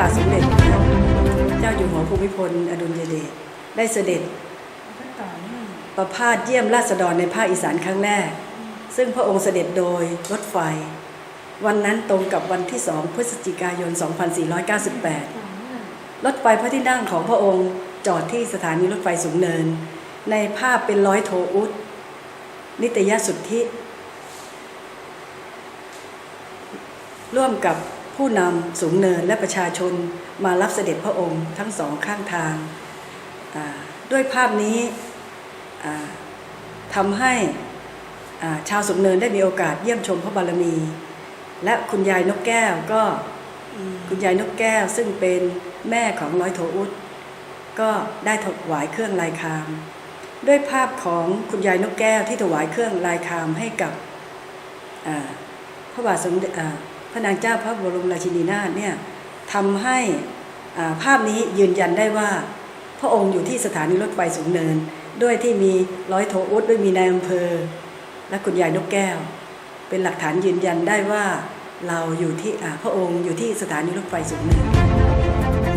บาทสมเด็จพระเจ้าอยู่หัวภูมิพลอดุลยเดชได้เสด็จประพาสเยี่ยมราษฎรในภาคอีสานครั้งแรก ซึ่งพระองค์เสด็จโดยรถไฟ วันนั้นตรงกับวันที่2พฤศจิกายน 2498ต่อเนื่องรถไฟพระที่นั่งของพระองค์จอดที่สถานีรถไฟสูงเนิน ในภาพเป็นร้อยโทอุดนิตยสุทธิ ร่วมกับ ผู้นำสูงเนินและประชาชนมารับเสด็จพระองค์ทั้งสองข้างทาง ด้วยภาพนี้ทำให้ชาวสูงเนินได้มีโอกาสเยี่ยมชมพระบารมี และคุณยายนกแก้วก็คุณยายนกแก้วซึ่งเป็นแม่ของร้อยโทอุดก็ได้ถวายเครื่องลายคาม ด้วยภาพของคุณยายนกแก้วที่ถวายเครื่องลายคามให้กับพระบาทสมเด็จ พระนางเจ้าพระบรมราชินีนาถเนี่ยทำให้ภาพนี้ยืนยันได้ว่า พระองค์อยู่ที่สถานีรถไฟสูงเนิน ด้วยที่มีร้อยโทอุดด้วยมีนายอำเภอ และคุณยายนกแก้ว เป็นหลักฐานยืนยันได้ว่าเราอยู่ที่พระองค์อยู่ที่สถานีรถไฟสูงเนิน